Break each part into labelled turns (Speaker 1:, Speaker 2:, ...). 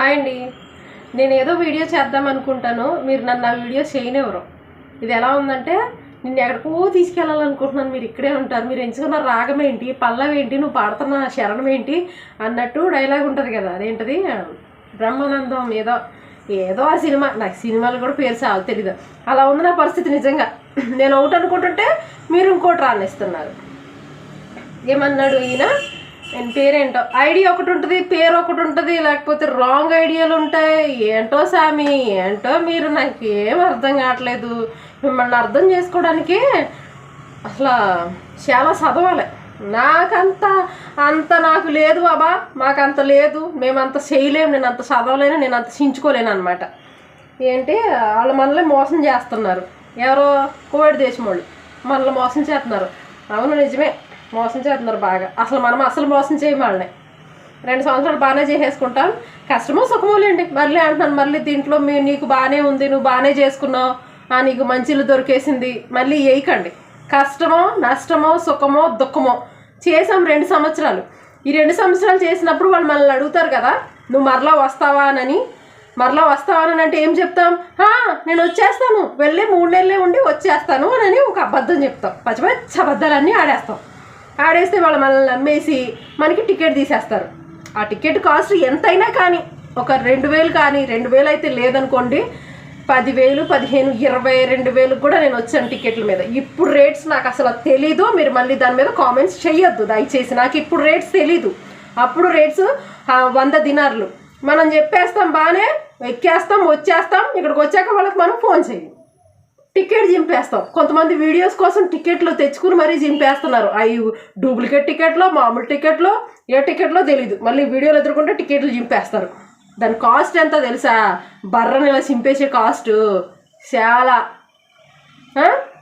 Speaker 1: Hi అండి. నేను ఏదో వీడియో చేద్దాం అనుకుంటాను. మీరు నన్ను ఆ వీడియో చేయనివ్వరు. ఇది ఎలా ఉందంటే నిన్ను ఎక్కడికో తీసుకెళ్ళాలనుకుంటున్నాను. మీరు ఇక్కడే ఉంటారు. మీరు ఎంచుకున్న రాగం ఏంటి? పల్లవి ఏంటి? నువ్వు పాడుతున్న శరణం ఏంటి? అన్నట్టు డైలాగ్ ఉంటుంది కదా. అదేంటది? బ్రహ్మానందం ఏదో ఏదో ఆ సినిమా. నాకు సినిమాలు కూడా పేరు చాలు తెలీదు. అలా ఉంది నా పరిస్థితి నిజంగా. నేను ఒకటి అనుకుంటుంటే మీరు ఇంకోటి రానిస్తున్నారు ఏమన్నాడు ఈయన? నేను పేరేంటో? ఐడి ఒకటి ఉంటుంది పేరు ఒకటి ఉంటుంది లేకపోతే రాంగ్ ఐడియాలు ఉంటాయి. ఏంటో సామి ఏంటో మీరు నాకు ఏం అర్థం కావట్లేదు. మిమ్మల్ని అర్థం చేసుకోవడానికి అసలు చాలా చదవాలి నాకంత అంత నాకు లేదు బాబా మాకంత లేదు. మేమంత చేయలేము నేను అంత చదవలేను నేను అంత చించుకోలేను అనమాట ఏంటి? వాళ్ళు మనల్ని మోసం చేస్తున్నారు. ఎవరో కోవిడ్ దేశం వాళ్ళు మనల్ని మోసం చేస్తున్నారు. అవును నిజమే. మోసం చేస్తున్నారు బాగా. అసలు మనం అసలు మోసం చేయం వాళ్ళని. రెండు సంవత్సరాలు బాగానే చేసేసుకుంటాం. కష్టమో సుఖమో లేండి మళ్ళీ అంటున్నాను మళ్ళీ దీంట్లో మీ నీకు బాగానే ఉంది నువ్వు బాగానే చేసుకున్నావు. ఆ, నీకు మంచిలు దొరికేసింది. మళ్ళీ వేయకండి. కష్టమో నష్టమో సుఖమో దుఃఖమో చేసాం రెండు సంవత్సరాలు. ఈ రెండు సంవత్సరాలు చేసినప్పుడు వాళ్ళు మనల్ని అడుగుతారు కదా నువ్వు మరలా వస్తావా? అని మరలా వస్తావా అని అంటే ఏం చెప్తాం? నేను వచ్చేస్తాను. వెళ్ళి మూడు నెలలే ఉండి వచ్చేస్తాను అని ఒక అబద్ధం చెప్తాం. పచ్చి పచ్చి అబద్ధాలన్నీ ఆడేస్తాం. ఆడేస్తే వాళ్ళు మనల్ని నమ్మేసి మనకి టికెట్ తీసేస్తారు. ఆ టికెట్ కాస్ట్ ఎంతైనా కానీ ఒక రెండు వేలు కానీ రెండు వేలు అయితే లేదనుకోండి పదివేలు పదిహేను ఇరవై రెండు వేలు కూడా నేను వచ్చాను టికెట్ల మీద. ఇప్పుడు రేట్స్ నాకు అసలు తెలీదు మీరు మళ్ళీ దాని మీద కామెంట్స్ చేయొద్దు దయచేసి నాకు ఇప్పుడు రేట్స్ తెలీదు. అప్పుడు రేట్స్ వంద దినార్లు. మనం చెప్పేస్తాం బాగానే ఎక్కేస్తాం వచ్చేస్తాం ఇక్కడికి వచ్చాక వాళ్ళకి మనం ఫోన్ చేయం టికెట్ చింపేస్తాం. కొంతమంది వీడియోస్ కోసం టికెట్లు తెచ్చుకుని మరీ చింపేస్తున్నారు. అవి డూప్లికేట్ టికెట్లో మామూలు టికెట్లో ఏ టికెట్లో తెలియదు మళ్ళీ వీడియోలు ఎదుర్కొంటే టికెట్లు చింపేస్తారు. దాని కాస్ట్ ఎంత తెలుసా? బర్రని ఇలా చింపేసే కాస్ట్ చాలా.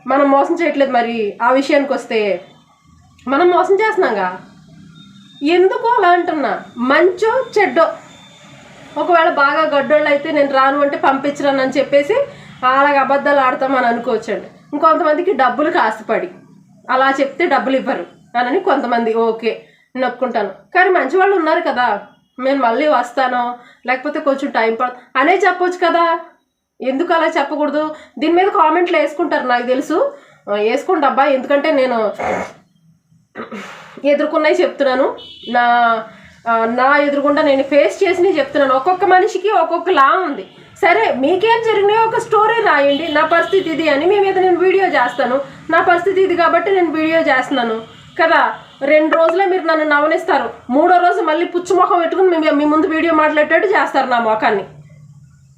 Speaker 1: మనం మోసం చేయట్లేదు మరి ఆ విషయానికి వస్తే. మనం మోసం చేస్తున్నాగా? ఎందుకు అలా అంటున్నా. మంచో చెడ్డో. ఒకవేళ బాగా గడ్డోళ్ళు అయితే నేను రాను అంటే పంపించరాను అని చెప్పేసి అలాగ అబద్ధాలు ఆడతామని అనుకోవచ్చండి. ఇంకొంతమందికి డబ్బులు కాస్తపడి అలా చెప్తే డబ్బులు ఇవ్వరు. అని కొంతమంది ఓకే నొక్కుంటాను. కానీ మంచి వాళ్ళు ఉన్నారు కదా. నేను మళ్ళీ వస్తాను. లేకపోతే కొంచెం టైం పడ అనే చెప్పొచ్చు కదా. ఎందుకు అలా చెప్పకూడదు? దీని మీద కామెంట్లు వేసుకుంటారు నాకు తెలుసు. వేసుకోండి అబ్బా ఎందుకంటే నేను ఎదుర్కొన్నవి చెప్తున్నాను. నా నా ఎదురుకుండా నేను ఫేస్ చేసినవి చెప్తున్నాను. ఒక్కొక్క మనిషికి ఒక్కొక్క లా ఉంది. సరే మీకేం జరిగినాయో ఒక స్టోరీ రాయండి. నా పరిస్థితి ఇది అని మీ మీద నేను వీడియో చేస్తాను. నా పరిస్థితి ఇది కాబట్టి నేను వీడియో చేస్తున్నాను. కదా? రెండు రోజులే మీరు నన్ను నవనిస్తారు మూడో రోజు మళ్ళీ పుచ్చు ముఖం పెట్టుకుని మీ మీ ముందు వీడియో మాట్లాడేటట్టు చేస్తారు నా ముఖాన్ని.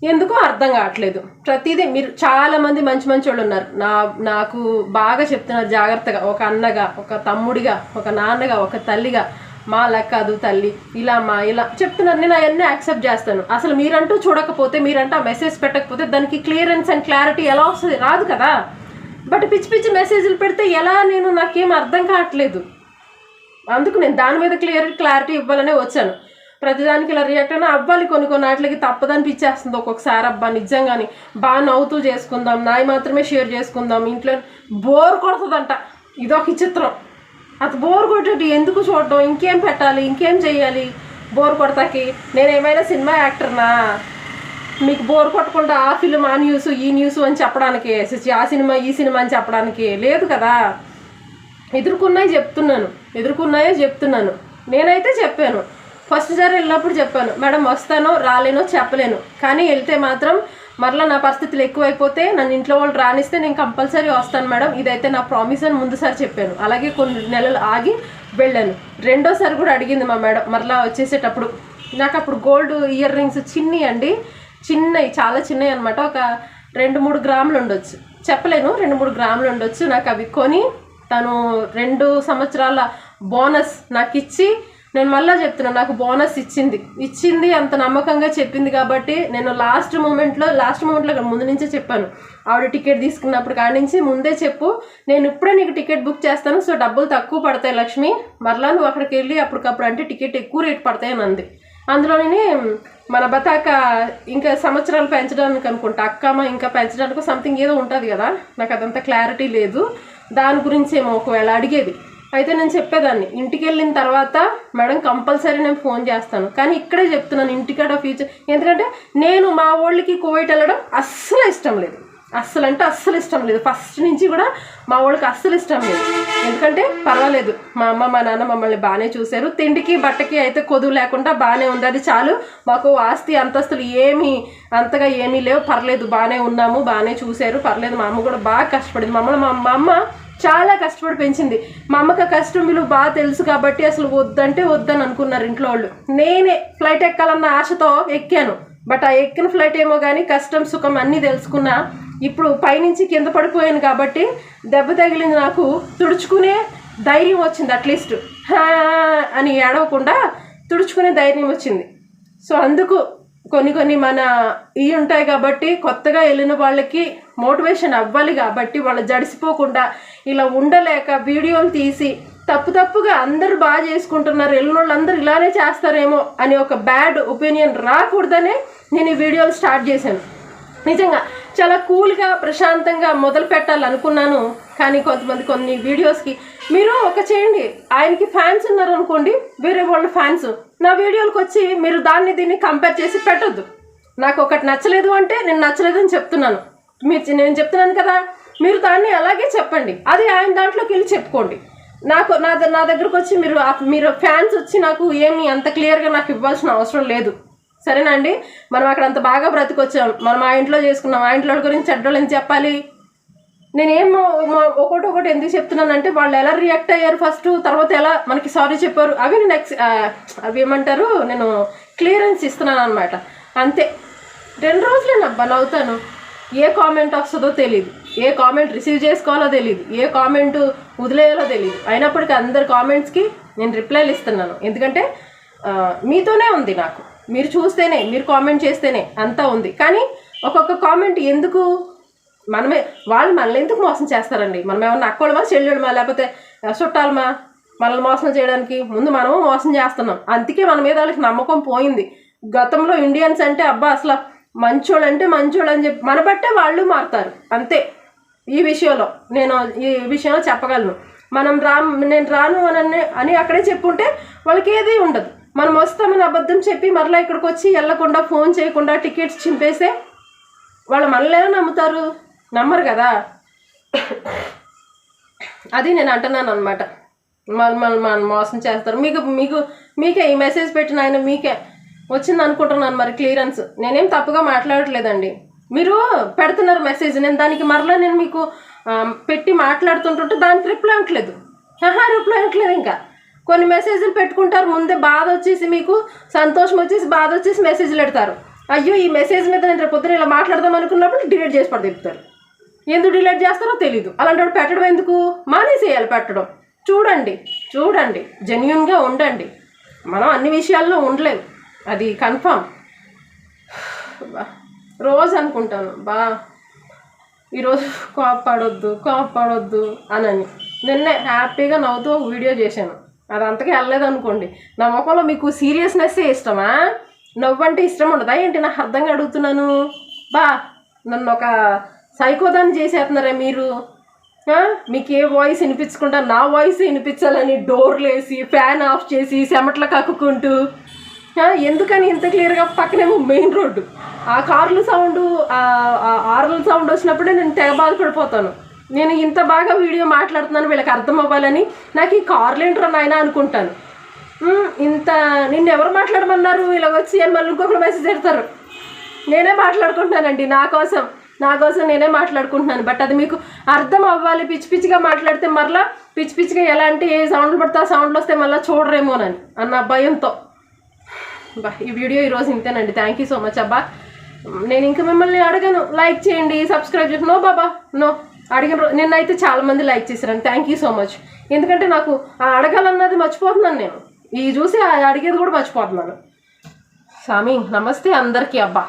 Speaker 1: ఎందుకో అర్థం కావట్లేదు. ప్రతిదీ మీరు చాలామంది మంచి మంచి వాళ్ళు ఉన్నారు. నా నాకు బాగా చెప్తున్నారు జాగ్రత్తగా. ఒక అన్నగా ఒక తమ్ముడిగా ఒక నాన్నగా ఒక తల్లిగా. మా లెక్క తల్లి ఇలా మా ఇలా చెప్తున్నారు. నేను అవన్నీ యాక్సెప్ట్ చేస్తాను. అసలు మీరంటూ చూడకపోతే మీరంటూ ఆ మెసేజ్ పెట్టకపోతే దానికి క్లియరెన్స్ అండ్ క్లారిటీ ఎలా వస్తుంది? రాదు కదా. బట్ పిచ్చి పిచ్చి మెసేజ్లు పెడితే ఎలా నేను నాకేం అర్థం కావట్లేదు. అందుకు నేను దాని మీద క్లియర్ క్లారిటీ ఇవ్వాలనే వచ్చాను. ప్రతిదానికి ఇలా రియాక్ట్ అయినా అవ్వాలి. కొన్ని కొన్ని వాటికి తప్పదనిపించేస్తుంది ఒక్కొక్కసారి అబ్బా నిజంగాని బాగా నవ్వుతూ చేసుకుందాం. నాయి మాత్రమే షేర్ చేసుకుందాం. ఇంట్లో బోర్ కొడుతుందంట. ఇదొక చిత్రం అది బోర్ కొట్టేటి ఎందుకు చూడడం? ఇంకేం పెట్టాలి? ఇంకేం చేయాలి బోర్ కొడతాకి. నేను ఏమైనా సినిమా యాక్టర్నా? మీకు బోర్ కొట్టకుండా ఆ ఫిల్మ్ ఆ న్యూస్ ఈ న్యూస్ అని చెప్పడానికి. ఆ సినిమా ఈ సినిమా అని చెప్పడానికి. లేదు కదా. ఎదుర్కొన్నాయి చెప్తున్నాను. ఎదుర్కొన్నాయో చెప్తున్నాను. నేనైతే చెప్పాను. ఫస్ట్ సారి వెళ్ళినప్పుడు చెప్పాను. మేడం వస్తానో రాలేనో చెప్పలేను. కానీ వెళ్తే మాత్రం మరలా నా పరిస్థితులు ఎక్కువైపోతే నన్ను ఇంట్లో వాళ్ళు రానిస్తే నేను కంపల్సరీ వస్తాను మేడం. ఇదైతే నా ప్రామిస్ అని ముందుసారి చెప్పాను. అలాగే కొన్ని నెలలు ఆగి వెళ్ళాను. రెండోసారి కూడా అడిగింది మా మేడం. మరలా వచ్చేసేటప్పుడు నాకు అప్పుడు గోల్డ్ ఇయర్ రింగ్స్ చిన్నవి అండి. చిన్నవి చాలా చిన్నవి అనమాట ఒక రెండు మూడు గ్రాములు ఉండొచ్చు. చెప్పలేను. రెండు మూడు గ్రాములు ఉండొచ్చు నాకు అవి కొని తను రెండు సంవత్సరాల బోనస్ నాకు ఇచ్చి నేను మళ్ళీ చెప్తున్నాను నాకు బోనస్ ఇచ్చింది. ఇచ్చింది అంత నమ్మకంగా చెప్పింది కాబట్టి నేను లాస్ట్ మూమెంట్లో లాస్ట్ మూమెంట్లో ముందు నుంచే చెప్పాను. ఆవిడ టికెట్ తీసుకున్నప్పుడు కాడి నుంచి ముందే చెప్పు. నేను ఇప్పుడే నీకు టికెట్ బుక్ చేస్తాను. సో డబ్బులు తక్కువ పడతాయి లక్ష్మి. మరలా నువ్వు అక్కడికి వెళ్ళి అప్పటికప్పుడు అంటే టికెట్ ఎక్కువ రేట్ పడతాయి అని అంది. అందులోనే మన బతాక ఇంకా సంవత్సరాలు పెంచడానికి అనుకుంటా. అక్కమ్మ ఇంకా పెంచడానికి సంథింగ్ ఏదో ఉంటుంది కదా. నాకు అదంతా క్లారిటీ లేదు. దాని గురించి ఏమో ఒకవేళ అడిగేది. అయితే నేను చెప్పేదాన్ని. ఇంటికి వెళ్ళిన తర్వాత మేడం కంపల్సరీ నేను ఫోన్ చేస్తాను. కానీ ఇక్కడే చెప్తున్నాను ఇంటికాడ ఫ్యూచర్. ఎందుకంటే నేను మా వాళ్ళకి కోవిడ్ వెళ్ళడం అస్సలు ఇష్టం లేదు. అస్సలు అంటే అస్సలు ఇష్టం లేదు. ఫస్ట్ నుంచి కూడా మా వాళ్ళకి అస్సలు ఇష్టం లేదు. ఎందుకంటే పర్వాలేదు. మా అమ్మ మా నాన్న మమ్మల్ని బాగానే చూశారు. తిండికి బట్టకి అయితే కొదువు లేకుండా బాగానే ఉంది. అది చాలు. మాకు ఆస్తి అంతస్తులు ఏమీ అంతగా ఏమీ లేవు. పర్లేదు బాగానే ఉన్నాము బాగానే చూశారు. పర్లేదు మా అమ్మ కూడా బాగా కష్టపడింది. మమ్మల్ని మా మా అమ్మ చాలా కష్టపడి పెంచింది. మా అమ్మకి కష్టం విలువ బాగా తెలుసు కాబట్టి అసలు వద్దంటే వద్దని అనుకున్నారు ఇంట్లో వాళ్ళు. నేనే ఫ్లైట్ ఎక్కాలన్న ఆశతో ఎక్కాను. బట్ ఆ ఎక్కిన ఫ్లైట్ ఏమో కానీ కష్టం సుఖం అన్నీ తెలుసుకున్నా ఇప్పుడు పైనుంచి కింద పడిపోయాను కాబట్టి దెబ్బ తగిలింది నాకు. తుడుచుకునే ధైర్యం వచ్చింది అట్లీస్ట్ హా అని ఏడవకుండా తుడుచుకునే ధైర్యం వచ్చింది. సో అందుకు కొన్ని కొన్ని మన ఇవి ఉంటాయి కాబట్టి కొత్తగా వెళ్ళిన వాళ్ళకి మోటివేషన్ అవ్వాలి కాబట్టి వాళ్ళు జడిసిపోకుండా ఇలా ఉండలేక వీడియోలు తీసి తప్పు తప్పుగా అందరూ బాగా చేసుకుంటున్నారు వెళ్ళిన వాళ్ళందరూ ఇలానే చేస్తారేమో అని ఒక బ్యాడ్ ఒపీనియన్ రాకూడదనే నేను ఈ వీడియోలు స్టార్ట్ చేశాను. నిజంగా చాలా కూల్గా ప్రశాంతంగా మొదలు పెట్టాలనుకున్నాను కానీ కొంతమంది కొన్ని వీడియోస్కి మీరు ఒక చేయండి. ఆయనకి ఫ్యాన్స్ ఉన్నారు అనుకోండి వేరే వాళ్ళ ఫ్యాన్స్ నా వీడియోలకు వచ్చి మీరు దాన్ని దీన్ని కంపేర్ చేసి పెట్టొద్దు. నాకు ఒకటి నచ్చలేదు అంటే నేను నచ్చలేదని చెప్తున్నాను. మీరు నేను చెప్తున్నాను కదా మీరు దాన్ని అలాగే చెప్పండి. అది ఆయన దాంట్లోకి వెళ్ళి చెప్పుకోండి. నాకు నా నా దగ్గరకు వచ్చి మీరు మీరు ఫ్యాన్స్ వచ్చి నాకు ఏమి అంత క్లియర్గా నాకు ఇవ్వాల్సిన అవసరం లేదు. సరేనా అండి? మనం అక్కడ అంత బాగా బ్రతికొచ్చాం. మనం ఆ ఇంట్లో చేసుకున్నాం. ఆ ఇంట్లో గురించి చెడ్డోళ్ళని చెప్పాలి? నేనేమో ఒకటి ఒకటి ఎందుకు చెప్తున్నానంటే వాళ్ళు ఎలా రియాక్ట్ అయ్యారు ఫస్ట్ తర్వాత ఎలా మనకి సారీ చెప్పారు. అవి నేను ఎక్స్ అవి ఏమంటారు? నేను క్లియరెన్స్ ఇస్తున్నాను అనమాట అంతే. రెండు రోజులే నబ్బా నవ్వుతాను. ఏ కామెంట్ వస్తుందో తెలియదు ఏ కామెంట్ రిసీవ్ చేసుకోవాలో తెలియదు ఏ కామెంట్ వదిలేయాలో తెలియదు అయినప్పటికీ అందరి కామెంట్స్కి నేను రిప్లైలు ఇస్తున్నాను. ఎందుకంటే మీతోనే ఉంది నాకు. మీరు చూస్తేనే మీరు కామెంట్ చేస్తేనే అంతా ఉంది. కానీ ఒక్కొక్క కామెంట్ ఎందుకు మనమే వాళ్ళు మనల్ని ఎందుకు మోసం చేస్తారండి? మనం ఏమన్నా అక్కోళ్ళమా చెల్లెళ్ళమా లేకపోతే చుట్టాలమా మనల్ని మోసం చేయడానికి? ముందు మనము మోసం చేస్తున్నాం. అందుకే మన మీద వాళ్ళకి నమ్మకం పోయింది. గతంలో ఇండియన్స్ అంటే అబ్బా అసలు మంచోళ్ళు అంటే మంచోళ్ళు అని చెప్పి మన బట్టే వాళ్ళు మారుతారు. అంతే. ఈ విషయంలో నేను ఈ విషయంలో చెప్పగలను. మనం రా నేను రాను అని అని అక్కడే చెప్పుంటే వాళ్ళకి ఏది ఉండదు. మనం వస్తామని అబద్ధం చెప్పి మరలా ఇక్కడికి వచ్చి వెళ్ళకుండా ఫోన్ చేయకుండా టికెట్స్ చింపేస్తే వాళ్ళు మనల్ని నమ్ముతారు? నమ్మరు కదా? అది నేను అంటున్నాను అనమాట మళ్ళీ మన మోసం చేస్తారు. మీకు మీకు మీకే ఈ మెసేజ్ పెట్టిన ఆయన మీకే వచ్చింది అనుకుంటున్నాను మరి క్లియరెన్స్ నేనేం తప్పుగా మాట్లాడట్లేదండి. మీరు పెడుతున్నారు మెసేజ్ నేను దానికి మరలా నేను మీకు పెట్టి మాట్లాడుతుంటుంటే దానికి రిప్లై ఇవ్వట్లేదు. ఆహా రిప్లై ఇవ్వట్లేదు ఇంకా. కొన్ని మెసేజ్లు పెట్టుకుంటారు. ముందే బాధ వచ్చేసి మీకు సంతోషం వచ్చేసి బాధ వచ్చేసి మెసేజ్లు పెడతారు. అయ్యో ఈ మెసేజ్ మీద నేను రేపు పొద్దున ఇలా మాట్లాడదాం అనుకున్నప్పుడు డిలీట్ చేసి పడదిప్పుతారు ఎందుకు డిలీట్ చేస్తారో తెలీదు. అలాంటి పెట్టడం ఎందుకు? మానేసేయాలి పెట్టడం. చూడండి చూడండి. జెన్యున్గా ఉండండి. మనం అన్ని విషయాల్లో ఉండలేము అది కన్ఫామ్ రోజు అనుకుంటాను. బా ఈరోజు కోపడొద్దు కోపడొద్దు అనని. నిన్నే హ్యాపీగా నవ్వుతూ ఒక వీడియో చేశాను. అది అంతగా వెళ్ళలేదు అనుకోండి నా ముఖంలో మీకు సీరియస్నెస్సే ఇష్టమా? నవ్వు అంటే ఇష్టం ఉండదా? ఏంటి? నాకు అర్థంగా అడుగుతున్నాను. బా నన్ను ఒక సైకోదాన్ని చేసేస్తున్నారా మీరు? మీకు ఏ వాయిస్ వినిపించకుండా నా వాయిస్ వినిపించాలని డోర్లు వేసి ఫ్యాన్ ఆఫ్ చేసి చెమటలు కక్కుకుంటూ ఎందుకని ఇంత క్లియర్గా పక్కనేమో మెయిన్ రోడ్డు. ఆ కార్లు సౌండ్ ఆర్ల సౌండ్ వచ్చినప్పుడే నేను తెగ బాధపడిపోతాను. నేను ఇంత బాగా వీడియో మాట్లాడుతున్నాను వీళ్ళకి అర్థం అవ్వాలని నాకు ఈ కార్లు ఏంట్రా నాయన అనుకుంటాను. ఇంత నిన్ను ఎవరు మాట్లాడమన్నారు? ఇలా వచ్చి అని మళ్ళీ ఇంకొకరు మెసేజ్ పెడతారు? నేనే మాట్లాడుకుంటానండి నా కోసం. నా కోసం నేనే మాట్లాడుకుంటున్నాను. బట్ అది మీకు అర్థం అవ్వాలి. పిచ్చి పిచ్చిగా మాట్లాడితే మరలా పిచ్చి పిచ్చిగా ఎలాంటి ఏ సౌండ్లు పడితే ఆ సౌండ్లు వస్తే మళ్ళీ చూడరేమోనని అన్న భయంతో. బా ఈ వీడియో ఈరోజు ఇంతేనండి. థ్యాంక్ యూ సో మచ్ అబ్బా. నేను ఇంకా మిమ్మల్ని అడగను. లైక్ చేయండి సబ్స్క్రైబ్ చేసి నో బాబా నో అడిగిన నిన్నైతే చాలా మంది లైక్ చేశారండి. థ్యాంక్ యూ సో మచ్ ఎందుకంటే నాకు ఆ అడగాలన్నది మర్చిపోతున్నాను నేను. ఈ చూసి అడిగేది కూడా మర్చిపోతున్నాను. స్వామి నమస్తే అందరికీ అబ్బా.